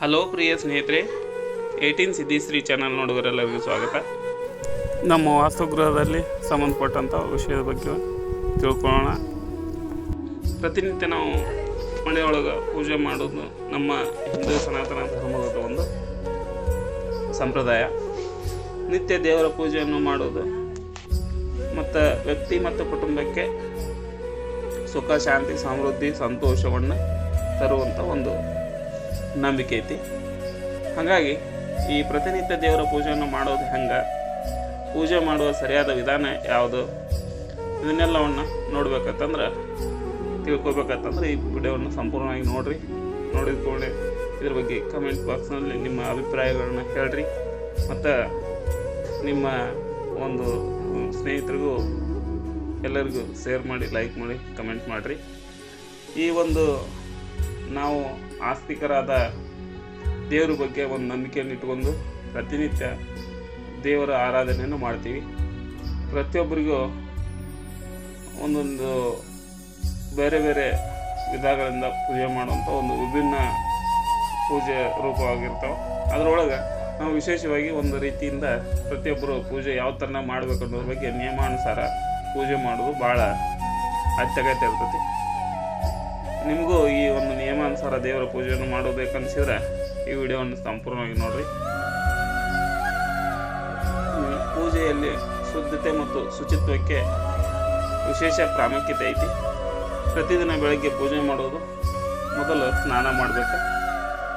Hello ಪ್ರಿಯ ಸ್ನೇಹಿತರೆ eighteen ಸಿದ್ದಿಶ್ರೀ channel ನೋಡುಗರೆಲ್ಲರಿಗೂ ಸ್ವಾಗತ. ನಮ್ಮ ವಾಸ್ತುಗೃಹದಲ್ಲಿ ಸಂಬಂಧಪಟ್ಟಂಥ ವಿಷಯದ ಬಗ್ಗೆ ತಿಳ್ಕೊಳ್ಳೋಣ. ಪ್ರತಿನಿತ್ಯ ನಾವು ಮನೆಯೊಳಗೆ ಪೂಜೆ ಮಾಡೋದು ನಮ್ಮ ಹಿಂದೂ ಸನಾತನ ಧರ್ಮದ ಒಂದು ಸಂಪ್ರದಾಯ. ನಿತ್ಯ ದೇವರ ಪೂಜೆಯನ್ನು ಮಾಡೋದು, ಮತ್ತು ವ್ಯಕ್ತಿ ಮತ್ತು ಕುಟುಂಬಕ್ಕೆ ಸುಖ, ಶಾಂತಿ, ಸಮೃದ್ಧಿ, ಸಂತೋಷವನ್ನು ತರುವಂಥ ಒಂದು ನಂಬಿಕೆ ಐತಿ. ಹಾಗಾಗಿ ಈ ಪ್ರತಿನಿತ್ಯ ದೇವರ ಪೂಜೆಯನ್ನು ಮಾಡೋದು ಹೆಂಗೆ? ಪೂಜೆ ಮಾಡುವ ಸರಿಯಾದ ವಿಧಾನ ಯಾವುದು? ಇದನ್ನೆಲ್ಲವನ್ನು ನೋಡ್ಬೇಕಂತಂದ್ರೆ, ತಿಳ್ಕೊಬೇಕಂತಂದ್ರೆ ಈ ವಿಡಿಯೋವನ್ನು ಸಂಪೂರ್ಣವಾಗಿ ನೋಡ್ರಿ. ನೋಡಿದ್ಕೊಂಡೆ ಇದ್ರ ಬಗ್ಗೆ ಕಮೆಂಟ್ ಬಾಕ್ಸ್ನಲ್ಲಿ ನಿಮ್ಮ ಅಭಿಪ್ರಾಯಗಳನ್ನ ಹೇಳ್ರಿ. ಮತ್ತು ನಿಮ್ಮ ಒಂದು ಸ್ನೇಹಿತರಿಗೂ ಎಲ್ಲರಿಗೂ ಶೇರ್ ಮಾಡಿ ಲೈಕ್ ಮಾಡಿ ಕಮೆಂಟ್ ಮಾಡಿರಿ. ಈ ಒಂದು ನಾವು ಆಸ್ತಿಕರಾದ ದೇವರ ಬಗ್ಗೆ ಒಂದು ನಂಬಿಕೆಯನ್ನು ಇಟ್ಕೊಂಡು ಪ್ರತಿನಿತ್ಯ ದೇವರ ಆರಾಧನೆಯನ್ನು ಮಾಡ್ತೀವಿ. ಪ್ರತಿಯೊಬ್ಬರಿಗೂ ಒಂದೊಂದು ಬೇರೆ ಬೇರೆ ವಿಧಗಳಿಂದ ಪೂಜೆ ಮಾಡುವಂಥ ಒಂದು ವಿಭಿನ್ನ ಪೂಜೆ ರೂಪವಾಗಿರ್ತಾವೆ. ಅದರೊಳಗೆ ನಾವು ವಿಶೇಷವಾಗಿ ಒಂದು ರೀತಿಯಿಂದ ಪ್ರತಿಯೊಬ್ಬರು ಪೂಜೆ ಯಾವ ಥರನ ಮಾಡಬೇಕು ಅನ್ನೋದ್ರ ಬಗ್ಗೆ ನಿಯಮಾನುಸಾರ ಪೂಜೆ ಮಾಡೋದು ಭಾಳ ಅತ್ಯಗತ್ಯ ಇರ್ತೈತಿ ನಿಮಗೂ ಈ ಒಂದು ನಿಯಮಾನುಸಾರ ದೇವರ ಪೂಜೆಯನ್ನು ಮಾಡಬೇಕನ್ಸಿದ್ರೆ ಈ ವಿಡಿಯೋವನ್ನು ಸಂಪೂರ್ಣವಾಗಿ ನೋಡ್ರಿ. ಪೂಜೆಯಲ್ಲಿ ಶುದ್ಧತೆ ಮತ್ತು ಶುಚಿತ್ವಕ್ಕೆ ವಿಶೇಷ ಪ್ರಾಮುಖ್ಯತೆ ಐತಿ. ಪ್ರತಿದಿನ ಬೆಳಗ್ಗೆ ಪೂಜೆ ಮಾಡೋದು ಮೊದಲು ಸ್ನಾನ ಮಾಡಬೇಕು.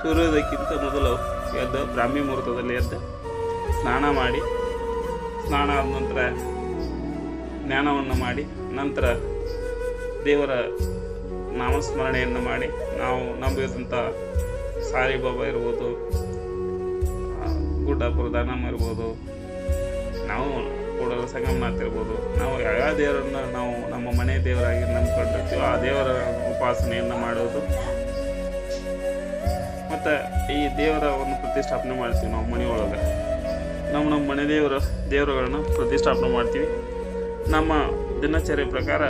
ಸೂರ್ಯೋದಯಕ್ಕಿಂತ ಮೊದಲು ಎದ್ದು ಬ್ರಾಹ್ಮಿ ಮುಹೂರ್ತದಲ್ಲಿ ಎದ್ದು ಸ್ನಾನ ಮಾಡಿ, ಸ್ನಾನ ಆದ ನಂತರ ಜ್ಞಾನವನ್ನು ಮಾಡಿ, ನಂತರ ದೇವರ ನಾಮಸ್ಮರಣೆಯನ್ನು ಮಾಡಿ ನಾವು ನಂಬಿದಂಥ ಸಾಯಿಬಾಬಾ ಇರ್ಬೋದು ಗುಡ್ಡ ದಾನಮ್ ಇರ್ಬೋದು, ನಾವು ಕೂಡಲ ಸಂಗಮನಾಥ್ ಇರ್ಬೋದು, ನಾವು ಯಾವ ದೇವರನ್ನ ನಾವು ನಮ್ಮ ಮನೆ ದೇವರಾಗಿ ನಂಬ್ಕೊಂಡಿರ್ತೀವೋ ಆ ದೇವರ ಉಪಾಸನೆಯನ್ನು ಮಾಡೋದು ಮತ್ತು ಈ ದೇವರ ಒಂದು ಪ್ರತಿಷ್ಠಾಪನೆ ಮಾಡ್ತೀವಿ ನಾವು ಮನೆಯೊಳಗೆ. ನಮ್ಮ ನಮ್ಮ ಮನೆ ದೇವರ ದೇವರುಗಳನ್ನ ಪ್ರತಿಷ್ಠಾಪನೆ ಮಾಡ್ತೀವಿ. ನಮ್ಮ ದಿನಚರಿ ಪ್ರಕಾರ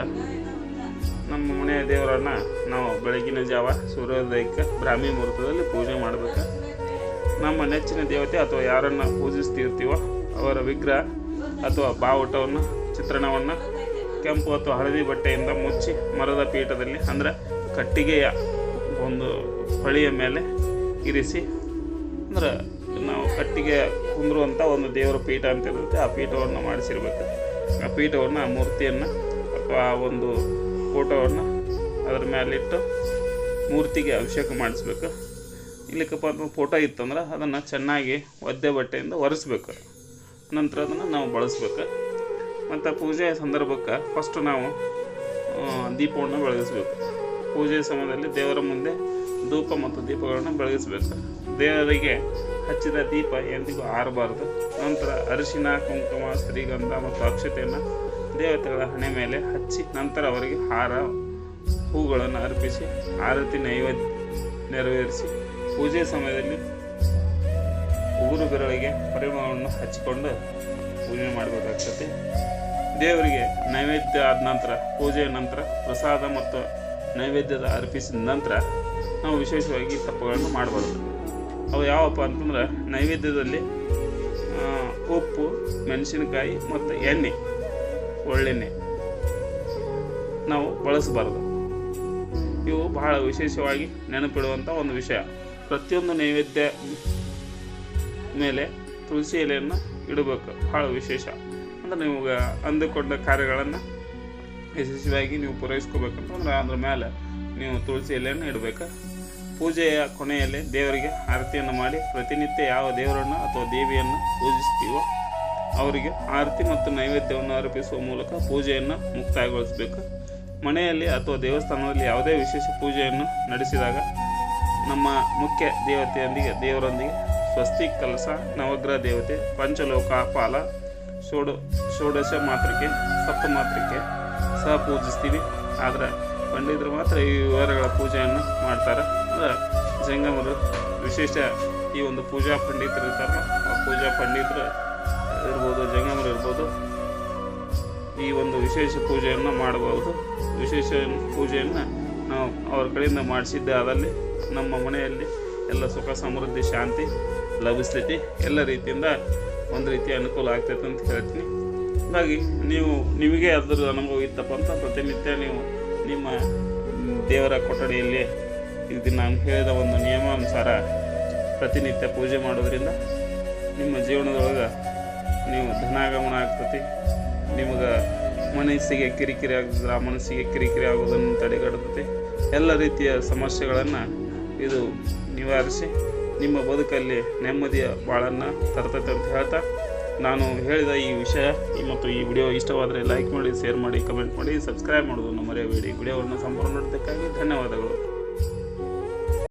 ನಮ್ಮ ಮನೆಯ ದೇವರನ್ನು ನಾವು ಬೆಳಗಿನ ಜಾವ ಸೂರ್ಯೋದಯಕ್ಕೆ ಬ್ರಾಹ್ಮಿ ಮುಹೂರ್ತದಲ್ಲಿ ಪೂಜೆ ಮಾಡಬೇಕು. ನಮ್ಮ ನೆಚ್ಚಿನ ದೇವತೆ ಅಥವಾ ಯಾರನ್ನು ಪೂಜಿಸ್ತಿರ್ತೀವೋ ಅವರ ವಿಗ್ರಹ ಅಥವಾ ಬಾವುಟವನ್ನು, ಚಿತ್ರಣವನ್ನು ಕೆಂಪು ಅಥವಾ ಹಳದಿ ಬಟ್ಟೆಯಿಂದ ಮುಚ್ಚಿ ಮರದ ಪೀಠದಲ್ಲಿ ಅಂದರೆ ಕಟ್ಟಿಗೆಯ ಒಂದು ಹೊಳೆಯ ಮೇಲೆ ಇರಿಸಿ ಅಂದ್ರೆ ನಾವು ಕಟ್ಟಿಗೆ ಕುಂದ್ರುವಂಥ ಒಂದು ದೇವರ ಪೀಠ ಅಂತ ಇರುತ್ತೆ. ಆ ಪೀಠವನ್ನು ಮಾಡಿಸಿರ್ಬೇಕು. ಆ ಪೀಠವನ್ನು ಆ ಮೂರ್ತಿಯನ್ನು ಅಥವಾ ಆ ಒಂದು ಫೋಟೋವನ್ನು ಅದ್ರ ಮೇಲಿಟ್ಟು ಮೂರ್ತಿಗೆ ಅಭಿಷೇಕ ಮಾಡಿಸ್ಬೇಕು. ಇಲ್ಲಿಕ್ಕಪ್ಪ ಅಂದ್ರೆ ಫೋಟೋ ಇತ್ತಂದ್ರೆ ಅದನ್ನು ಚೆನ್ನಾಗಿ ಒದ್ದೆ ಬಟ್ಟೆಯಿಂದ ಒರೆಸ್ಬೇಕು. ನಂತರ ಅದನ್ನು ನಾವು ಬಳಸ್ಬೇಕು. ಮತ್ತು ಪೂಜೆ ಸಂದರ್ಭಕ್ಕೆ ಫಸ್ಟ್ ನಾವು ದೀಪವನ್ನು ಬೆಳಗಿಸ್ಬೇಕು. ಪೂಜೆ ಸಮಯದಲ್ಲಿ ದೇವರ ಮುಂದೆ ಧೂಪ ಮತ್ತು ದೀಪಗಳನ್ನು ಬೆಳಗಿಸ್ಬೇಕು. ದೇವರಿಗೆ ಹಚ್ಚಿದ ದೀಪ ಎಂದಿಗೂ ಆರಬಾರ್ದು. ನಂತರ ಅರಿಶಿನ, ಕುಂಕುಮ, ಶ್ರೀಗಂಧ ಮತ್ತು ಅಕ್ಷತೆಯನ್ನು ದೇವತೆಗಳ ಹಣೆ ಮೇಲೆ ಹಚ್ಚಿ ನಂತರ ಅವರಿಗೆ ಹಾರ, ಹೂಗಳನ್ನು ಅರ್ಪಿಸಿ, ಆರತಿ ನೈವೇದ್ಯ ನೆರವೇರಿಸಿ, ಪೂಜೆ ಸಮಯದಲ್ಲಿ ಉಗುರು ಬೆರಳಿಗೆ ಪರಿಮಳವನ್ನು ಹಚ್ಚಿಕೊಂಡು ಪೂಜೆ ಮಾಡಬೇಕಾಗ್ತದೆ. ದೇವರಿಗೆ ನೈವೇದ್ಯ ಆದ ನಂತರ, ಪೂಜೆಯ ನಂತರ, ಪ್ರಸಾದ ಮತ್ತು ನೈವೇದ್ಯದ ಅರ್ಪಿಸಿದ ನಂತರ ನಾವು ವಿಶೇಷವಾಗಿ ತಪ್ಪುಗಳನ್ನು ಮಾಡಬಾರ್ದು. ಅವು ಯಾವಪ್ಪ ಅಂತಂದ್ರೆ ನೈವೇದ್ಯದಲ್ಲಿ ಉಪ್ಪು, ಮೆಣಸಿನಕಾಯಿ ಮತ್ತು ಎಣ್ಣೆ ಒಳ್ಳೆಣ್ಣೆ ನಾವು ಬಳಸಬಾರ್ದು. ಇವು ಬಹಳ ವಿಶೇಷವಾಗಿ ನೆನಪಿಡುವಂಥ ಒಂದು ವಿಷಯ. ಪ್ರತಿಯೊಂದು ನೈವೇದ್ಯ ಮೇಲೆ ತುಳಸಿ ಎಲೆಯನ್ನು ಇಡಬೇಕು. ಬಹಳ ವಿಶೇಷ. ಅಂದ್ರೆ ನೀವು ಅಂದುಕೊಂಡ ಕಾರ್ಯಗಳನ್ನು ಯಶಸ್ವಿಯಾಗಿ ನೀವು ಪೂರೈಸ್ಕೋಬೇಕಂತಂದ್ರೆ ಅದ್ರ ಮೇಲೆ ನೀವು ತುಳಸಿ ಎಲೆಯನ್ನು ಇಡಬೇಕು. ಪೂಜೆಯ ಕೊನೆಯಲ್ಲಿ ದೇವರಿಗೆ ಆರತಿಯನ್ನು ಮಾಡಿ ಪ್ರತಿನಿತ್ಯ ಯಾವ ದೇವರನ್ನು ಅಥವಾ ದೇವಿಯನ್ನು ಪೂಜಿಸ್ತೀವೋ ಅವರಿಗೆ ಆರತಿ ಮತ್ತು ನೈವೇದ್ಯವನ್ನು ಅರ್ಪಿಸುವ ಮೂಲಕ ಪೂಜೆಯನ್ನು ಮುಕ್ತಾಯಗೊಳಿಸಬೇಕು. ಮನೆಯಲ್ಲಿ ಅಥವಾ ದೇವಸ್ಥಾನದಲ್ಲಿ ಯಾವುದೇ ವಿಶೇಷ ಪೂಜೆಯನ್ನು ನಡೆಸಿದಾಗ ನಮ್ಮ ಮುಖ್ಯ ದೇವತೆಯೊಂದಿಗೆ, ದೇವರೊಂದಿಗೆ ಸ್ವಸ್ತಿ, ಕಲಸ, ನವಗ್ರಹ ದೇವತೆ, ಪಂಚಲೋಕ, ಪಾಲ, ಷೋಡ, ಷೋಡಶ ಮಾತ್ರಕ್ಕೆ ಸಪ್ತ ಮಾತ್ರಕ್ಕೆ ಸಹ ಪೂಜಿಸ್ತೀವಿ. ಆದರೆ ಪಂಡಿತರು ಮಾತ್ರ ಈ ವಿವರಗಳ ಪೂಜೆಯನ್ನು ಮಾಡ್ತಾರೆ. ಅಂದ್ರೆ ಜಂಗಮರು ವಿಶೇಷ ಈ ಒಂದು ಪೂಜಾ ಪಂಡಿತರು ಇರ್ತಾರಲ್ಲ, ಆ ಪೂಜಾ ಪಂಡಿತರು ಇರ್ಬೋದು, ಜಂಗಮರು ಇರ್ಬೋದು, ಈ ಒಂದು ವಿಶೇಷ ಪೂಜೆಯನ್ನು ಮಾಡಬಹುದು. ವಿಶೇಷ ಪೂಜೆಯನ್ನು ನಾವು ಅವ್ರ ಕಡೆಯಿಂದ ಮಾಡಿಸಿದ್ದೆ ಆದಲ್ಲಿ ನಮ್ಮ ಮನೆಯಲ್ಲಿ ಎಲ್ಲ ಸುಖ ಸಮೃದ್ಧಿ, ಶಾಂತಿ ಲಭಿಸ್ತೈತಿ ಎಲ್ಲ ರೀತಿಯಿಂದ ಒಂದು ರೀತಿಯ ಅನುಕೂಲ ಆಗ್ತೈತೆ ಅಂತ ಹೇಳ್ತೀನಿ. ಹಾಗಾಗಿ ನೀವು, ನಿಮಗೆ ಅದರ ಅನುಭವ ಇತ್ತಪ್ಪ ಅಂತ ಪ್ರತಿನಿತ್ಯ ನೀವು ನಿಮ್ಮ ದೇವರ ಕೊಠಡಿಯಲ್ಲಿ ಇದು ನಾನು ಹೇಳಿದ ಒಂದು ನಿಯಮಾನುಸಾರ ಪ್ರತಿನಿತ್ಯ ಪೂಜೆ ಮಾಡೋದ್ರಿಂದ ನಿಮ್ಮ ಜೀವನದೊಳಗೆ ನೀವು ಧನಾಗಮನ ಆಗ್ತತಿ. ನಿಮಗೆ ಮನಸ್ಸಿಗೆ ಕಿರಿಕಿರಿ ಆಗ್ತದೆ ಮನಸ್ಸಿಗೆ ಕಿರಿಕಿರಿ ಆಗೋದನ್ನು ತಡೆಗಟ್ಟತಿ ಎಲ್ಲ ರೀತಿಯ ಸಮಸ್ಯೆಗಳನ್ನು ಇದು ನಿವಾರಿಸಿ ನಿಮ್ಮ ಬದುಕಲ್ಲಿ ನೆಮ್ಮದಿಯ ಬಾಳನ್ನು ತರ್ತೈತೆ ಅಂತ ಹೇಳ್ತಾ ನಾನು ಹೇಳಿದ ಈ ವಿಷಯ. ಮತ್ತು ಈ ವಿಡಿಯೋ ಇಷ್ಟವಾದರೆ ಲೈಕ್ ಮಾಡಿ ಶೇರ್ ಮಾಡಿ ಕಮೆಂಟ್ ಮಾಡಿ ಸಬ್ಸ್ಕ್ರೈಬ್ ಮಾಡೋದನ್ನು ಮರೆಯಬೇಡಿ. ವಿಡಿಯೋವನ್ನು ಸಂಪೂರ್ಣ ನೋಡೋದಕ್ಕಾಗಿ ಧನ್ಯವಾದಗಳು.